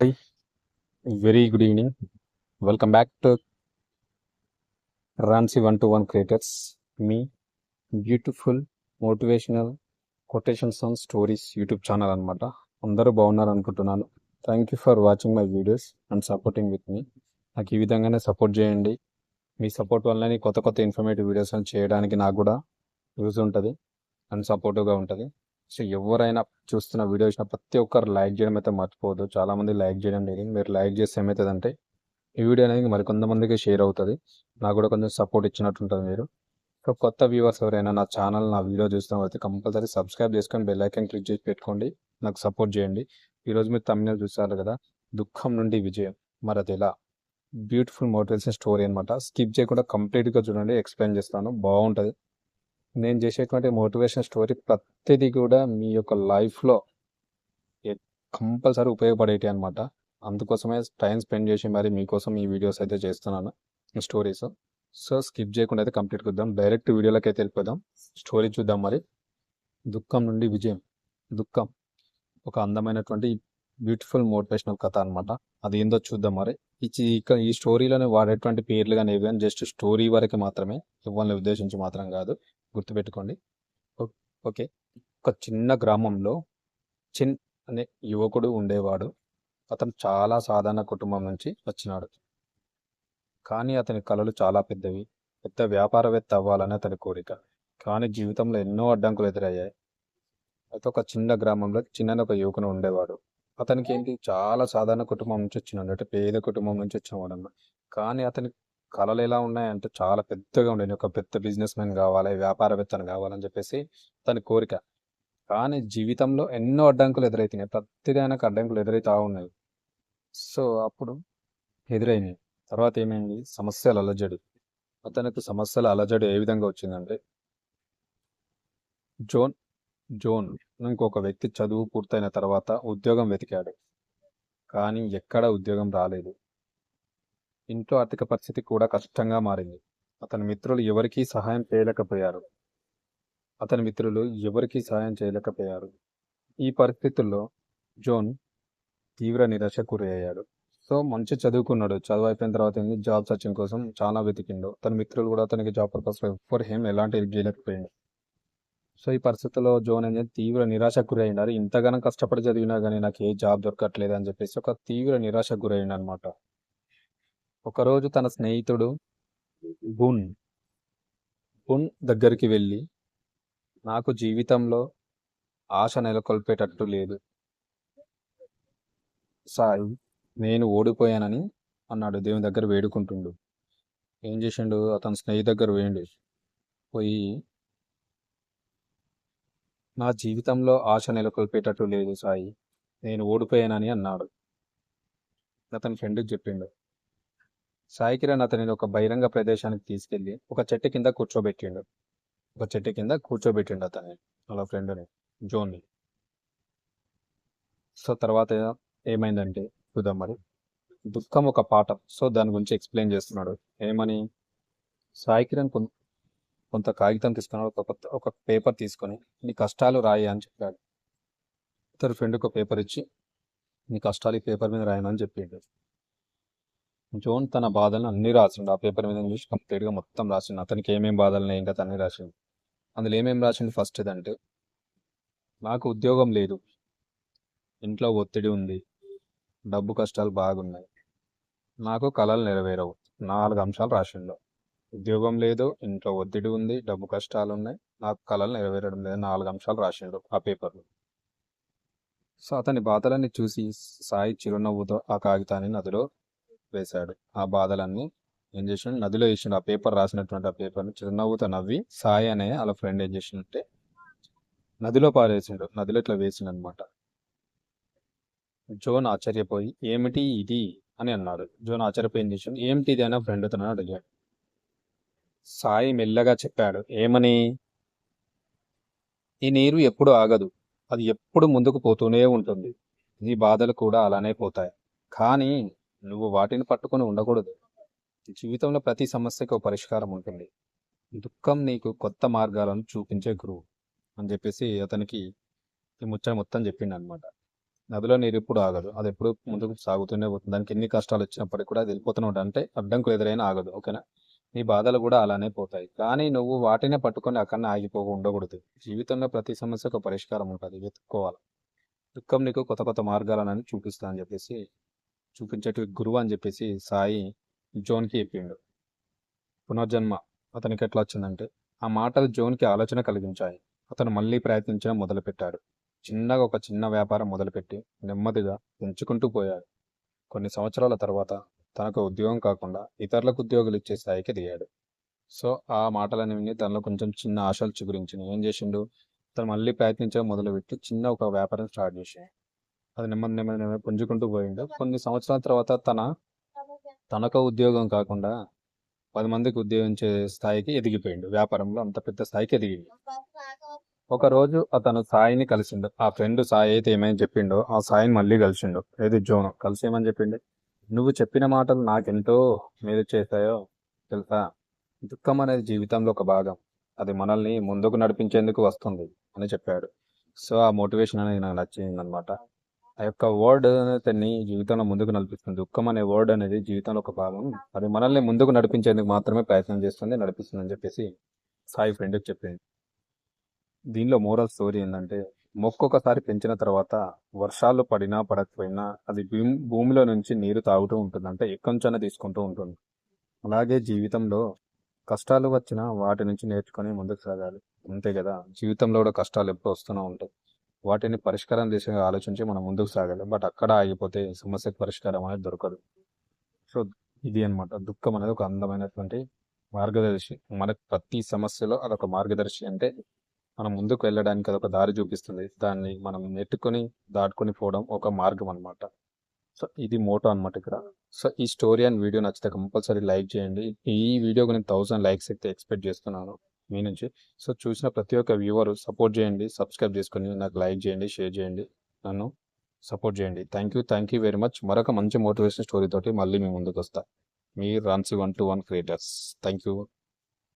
Hi very good evening welcome back to Ransy one two one creators me beautiful motivational quotations and stories YouTube channel అనమాట అందరూ బాగున్నారు అనుకుంటున్నాను. Thank you for watching my videos and supporting with మీ నాకు ఈ విధంగానే support చేయండి. మీ support వల్లనే కొత్త కొత్త ఇన్ఫర్మేటివ్ వీడియోస్ అని చేయడానికి నాకు కూడా యూజ్ ఉంటుంది అండ్ సపోర్టివ్గా ఉంటుంది. సో ఎవరైనా చూస్తున్న వీడియో చూసిన ప్రతి ఒక్కరు లైక్ చేయడం అయితే మర్చిపోవద్దు. చాలామంది లైక్ చేయడం లేదు. మీరు లైక్ చేస్తే ఏమవుతుందంటే ఈ వీడియో అనేది మరికొంతమందికి షేర్ అవుతుంది. నాకు కూడా కొంచెం సపోర్ట్ ఇచ్చినట్టు ఉంటుంది మీరు. సో కొత్త వ్యూవర్స్ ఎవరైనా నా ఛానల్ నా వీడియో చూస్తాం అయితే కంపల్సరీ సబ్స్క్రైబ్ చేసుకొని బెల్ ఐకాన్ క్లిక్ చేసి పెట్టుకోండి. నాకు సపోర్ట్ చేయండి. ఈరోజు మీరు తమిళ చూస్తారు కదా దుఃఖం నుండి విజయం. మరి అది ఎలా? బ్యూటిఫుల్ మోటివేషన్ స్టోరీ అనమాట స్కిప్ చేయకుండా కంప్లీట్గా చూడండి. ఎక్స్ప్లెయిన్ చేస్తాను. బాగుంటుంది. నేను చేసేటువంటి మోటివేషన్ స్టోరీ ప్రతిదీ కూడా మీ యొక్క లైఫ్లో కంపల్సరీ ఉపయోగపడేటి అనమాట అందుకోసమే టైం స్పెండ్ చేసి మరి మీకోసం ఈ వీడియోస్ అయితే చేస్తున్నాను స్టోరీస్. సో స్కిప్ చేయకుండా అయితే కంప్లీట్ చూద్దాం. డైరెక్ట్ వీడియోలోకి అయితే వెళ్ళిపోదాం. స్టోరీ చూద్దాం మరి. దుఃఖం నుండి విజయం. దుఃఖం. ఒక అందమైనటువంటి బ్యూటిఫుల్ మోటివేషనల్ కథ అనమాట అది ఏందో చూద్దాం మరి. ఈ ఈ స్టోరీలోనే వాడేటువంటి పేర్లు కానీ ఏవి కానీ జస్ట్ స్టోరీ వరకు మాత్రమే ఇవ్వాలని ఉద్దేశించి మాత్రం కాదు. గుర్తుపెట్టుకోండి. ఓకే. ఒక చిన్న గ్రామంలో చిన్ అనే యువకుడు ఉండేవాడు. అతను చాలా సాధారణ కుటుంబం నుంచి వచ్చినాడు. కానీ అతని కళలు చాలా పెద్దవి. పెద్ద వ్యాపారవేత్త అవ్వాలని అతని కోరిక. కానీ జీవితంలో ఎన్నో అడ్డంకులు ఎదురయ్యాయి. అయితే ఒక చిన్న గ్రామంలో చిన్న ఒక యువకుడు ఉండేవాడు. అతనికి ఏంటి చాలా సాధారణ కుటుంబం నుంచి వచ్చినాడు అంటే పేద కుటుంబం నుంచి వచ్చినవాడు అన్న కానీ అతని కళలు ఎలా ఉన్నాయంటే చాలా పెద్దగా ఉండేది ఒక పెద్ద బిజినెస్ మ్యాన్ కావాలి వ్యాపారవేత్తను కావాలని చెప్పేసి అతని కోరిక. కానీ జీవితంలో ఎన్నో అడ్డంకులు ఎదురవుతున్నాయి ప్రతిదీ ఆయనకు అడ్డంకులు ఎదురైతా ఉన్నాయి. సో అప్పుడు ఎదురైనాయి. తర్వాత ఏమైంది? సమస్యల అలజడి. అతనికి సమస్యల అలజడి ఏ విధంగా వచ్చిందంటే జోన్ జోన్ ఇంకొక వ్యక్తి చదువు పూర్తయిన తర్వాత ఉద్యోగం వెతికాడు. కానీ ఎక్కడా ఉద్యోగం రాలేదు. ఇంట్లో ఆర్థిక పరిస్థితి కూడా కష్టంగా మారింది. అతని మిత్రులు ఎవరికీ సహాయం చేయలేకపోయారు. అతని మిత్రులు ఎవరికీ సహాయం చేయలేకపోయారు. ఈ పరిస్థితుల్లో జోన్ తీవ్ర నిరాశకు గురయ్యాడు. సో మంచి చదువుకున్నాడు. చదువు అయిపోయిన తర్వాత ఏంది జాబ్ సర్చింగ్ కోసం చాలా వెతికిండు. తన మిత్రులు కూడా అతనికి జాబ్ పర్పస్ ఫర్ హేమ్ ఎలాంటి హెల్ప్ చేయలేకపోయింది సో ఈ పరిస్థితుల్లో జోన్ అనేది తీవ్ర నిరాశకు గురి అయినారు ఇంతగానో కష్టపడి చదివినా కానీ నాకు ఏ జాబ్ దొరకట్లేదు అని చెప్పేసి ఒక తీవ్ర నిరాశకు గురైండు అనమాట ఒకరోజు తన స్నేహితుడు బున్ బున్ దగ్గరికి వెళ్ళి నాకు జీవితంలో ఆశ నెలకొల్పేటట్టు లేదు. సాయి నేను ఓడిపోయానని అన్నాడు. దేవుని దగ్గర వేడుకుంటుండు. ఏం చేసిండు? అతని స్నేహితు దగ్గర వేయండి పోయి నా జీవితంలో ఆశ నెలకొల్పేటట్టు లేదు సాయి. నేను ఓడిపోయానని అన్నాడు. అతని ఫ్రెండ్కి చెప్పిండు. సాయి కిరణ్ అతనిని ఒక బహిరంగ ప్రదేశానికి తీసుకెళ్ళి ఒక చెట్టు కింద కూర్చోబెట్టిండు. ఒక చెట్టు కింద కూర్చోబెట్టిండు అతని వాళ్ళ ఫ్రెండ్ని జోన్ని. సో తర్వాత ఏమైందంటే చూద్దాం మరి. దుఃఖం ఒక పాఠం. సో దాని గురించి ఎక్స్ప్లెయిన్ చేస్తున్నాడు. ఏమని? సాయి కిరణ్ కొన్- కొంత కాగితం తీసుకున్నాడు ఒక ఒక పేపర్ తీసుకొని నీ కష్టాలు రాయి అని చెప్పాడు. ఇతరు ఫ్రెండ్ ఒక పేపర్ ఇచ్చి నీ కష్టాలు ఈ పేపర్ మీద రాయనని చెప్పిండు. జోన్ తన బాధలను అన్ని రాసిండు. ఆ పేపర్ మీద చూసి కంప్లీట్గా మొత్తం రాసిండు. అతనికి ఏమేమి బాధలు ఉన్నాయి ఇంకా అన్ని రాసిండు. అందులో ఏమేమి రాసిండు? ఫస్ట్ ఇదంటే నాకు ఉద్యోగం లేదు. ఇంట్లో ఒత్తిడి ఉంది. డబ్బు కష్టాలు బాగున్నాయి. నాకు కళలు నెరవేరవు. నాలుగు అంశాలు రాసిండు. ఉద్యోగం లేదు ఇంట్లో ఒత్తిడి ఉంది డబ్బు కష్టాలు ఉన్నాయి. నాకు కళలు నెరవేరడం లేదు. నాలుగు అంశాలు రాసిండు ఆ పేపర్లో. సో అతని బాధలన్నీ చూసి సాయి చిరునవ్వుతో ఆ కాగితాన్ని నదిలో వేశాడు. ఆ బాధలన్నీ ఏం చేసిండు? నదిలో వేసిండు. ఆ పేపర్ రాసినటువంటి ఆ పేపర్ని చిరునవ్వుతో నవ్వి సాయి అనే వాళ్ళ ఫ్రెండ్ ఏం చేసిండంటే నదిలో పారేసిండు. నదిలో ఇట్లా వేసిండు అనమాట జోన్ ఆశ్చర్యపోయి ఏమిటి ఇది? అని అన్నాడు. జోన్ ఆశ్చర్యపోయి ఏం చేసిండు? ఏమిటి ఇది? అని ఫ్రెండ్తో అడిగాడు. సాయి మెల్లగా చెప్పాడు ఏమని? ఈ నీరు ఎప్పుడు ఆగదు. అది ఎప్పుడు ముందుకు పోతూనే ఉంటుంది. నీ బాధలు కూడా అలానే పోతాయి. కానీ నువ్వు వాటిని పట్టుకొని ఉండకూడదు. జీవితంలో ప్రతి సమస్యకు ఒక పరిష్కారం ఉంటుంది. దుఃఖం నీకు కొత్త మార్గాలను చూపించే గురువు అని చెప్పేసి అతనికి ఈ ముచ్చట మొత్తం చెప్పిండు అనమాట నదిలో నీరు ఎప్పుడు ఆగదు. అది ఎప్పుడు ముందుకు సాగుతూనే పోతుంది. దానికి ఎన్ని కష్టాలు వచ్చినప్పటికీ కూడా అది వెళ్ళిపోతూనే ఉంటుంది. అంటే అడ్డంకులు ఎదురైనా ఆగదు. ఓకేనా? నీ బాధలు కూడా అలానే పోతాయి. కానీ నువ్వు వాటినే పట్టుకొని అక్కడనే ఆగిపోక ఉండకూడదు. జీవితంలో ప్రతి సమస్యకు ఒక పరిష్కారం ఉంటుంది. వెతుక్కోవాలి. దుఃఖం నీకు కొత్త కొత్త మార్గాలని చూపిస్తా అని చెప్పేసి చూపించేటి గురువు అని చెప్పేసి సాయి జోన్కి చెప్పిండు. పునర్జన్మ అతనికి ఎట్లా వచ్చిందంటే ఆ మాటలు జోన్కి ఆలోచన కలిగించాయి. అతను మళ్ళీ ప్రయత్నించడం మొదలుపెట్టాడు. చిన్నగా ఒక చిన్న వ్యాపారం మొదలుపెట్టి నెమ్మదిగా పెంచుకుంటూ పోయాడు. కొన్ని సంవత్సరాల తర్వాత తనకు ఉద్యోగం కాకుండా ఇతరులకు ఉద్యోగులు ఇచ్చే స్థాయికి దిగాడు. సో ఆ మాటలని విని తనలో కొంచెం చిన్న ఆశలు చిగురించింది ఏం చేసిండు? తను మళ్ళీ ప్రయత్నించడం మొదలుపెట్టి చిన్న ఒక వ్యాపారం స్టార్ట్ చేసాడు అది నెమ్మది నెమ్మది నెమ్మది పుంజుకుంటూ పోయిండు. కొన్ని సంవత్సరాల తర్వాత తన తనకు ఉద్యోగం కాకుండా పది మందికి ఉద్యోగించే స్థాయికి ఎదిగిపోయిండు. వ్యాపారంలో అంత పెద్ద స్థాయికి ఎదిగిండు. ఒక రోజు అతను సాయిని కలిసిండు. ఆ ఫ్రెండ్ సాయి అయితే ఏమైనా చెప్పిండో ఆ సాయిని మళ్ళీ కలిసిండు. ఏది జోను కలిసి ఏమని చెప్పిండు. నువ్వు చెప్పిన మాటలు నాకెంతో మేలు చేశాయో తెలుసా? దుఃఖం అనేది జీవితంలో ఒక భాగం. అది మనల్ని ముందుకు నడిపించేందుకు వస్తుంది అని చెప్పాడు. సో ఆ మోటివేషన్ అనేది నాకు నచ్చింది అనమాట ఆ యొక్క వర్డ్ అతన్ని జీవితంలో ముందుకు నడిపిస్తుంది. దుఃఖం అనే వర్డ్ అనేది జీవితంలో ఒక భాగం. అది మనల్ని ముందుకు నడిపించేందుకు మాత్రమే ప్రయత్నం చేస్తుంది నడిపిస్తుంది అని చెప్పేసి సాయి ఫ్రెండ్కి చెప్పింది. దీనిలో మోరల్ స్టోరీ ఏంటంటే మొక్క ఒకసారి పెంచిన తర్వాత వర్షాలు పడినా పడకపోయినా అది భూమిలో నుంచి నీరు తాగుతూ ఉంటుంది. అంటే ఎక్కంచన తీసుకుంటూ ఉంటుంది. అలాగే జీవితంలో కష్టాలు వచ్చినా వాటి నుంచి నేర్చుకొని ముందుకు సాగాలి. అంతే కదా. జీవితంలో కూడా కష్టాలు ఎప్పుడు వస్తూనే ఉంటాయి. వాటిని పరిష్కారం చేసే ఆలోచించి మనం ముందుకు సాగాలి. బట్ అక్కడ ఆగిపోతే సమస్యకు పరిష్కారం అనేది దొరకదు. సో ఇది అన్నమాట. దుఃఖం అనేది ఒక అందమైనటువంటి మార్గదర్శి. మనకు ప్రతి సమస్యలో అదొక మార్గదర్శి అంటే మనం ముందుకు వెళ్ళడానికి అదొక దారి చూపిస్తుంది. దాన్ని మనం నెట్టుకొని దాటుకొని పోవడం ఒక మార్గం అనమాట సో ఇది మోటో అన్నమాట ఇక్కడ. సో ఈ స్టోరీ అండ్ వీడియో నచ్చితే కంపల్సరీ లైక్ చేయండి. ఈ వీడియోకి నేను థౌసండ్ లైక్స్ అయితే ఎక్స్పెక్ట్ చేస్తున్నాను మీ నుంచి. సో చూసిన ప్రతి ఒక్క వ్యూవర్ సపోర్ట్ చేయండి సబ్స్క్రైబ్ చేసుకొని నాకు లైక్ చేయండి షేర్ చేయండి. నన్ను సపోర్ట్ చేయండి. Thank you thank you very much. మరొక మంచి మోటివేషన్ స్టోరీ తోటి మళ్ళీ మీ ముందుకు వస్తా మీ runs one two one creators. Thank you.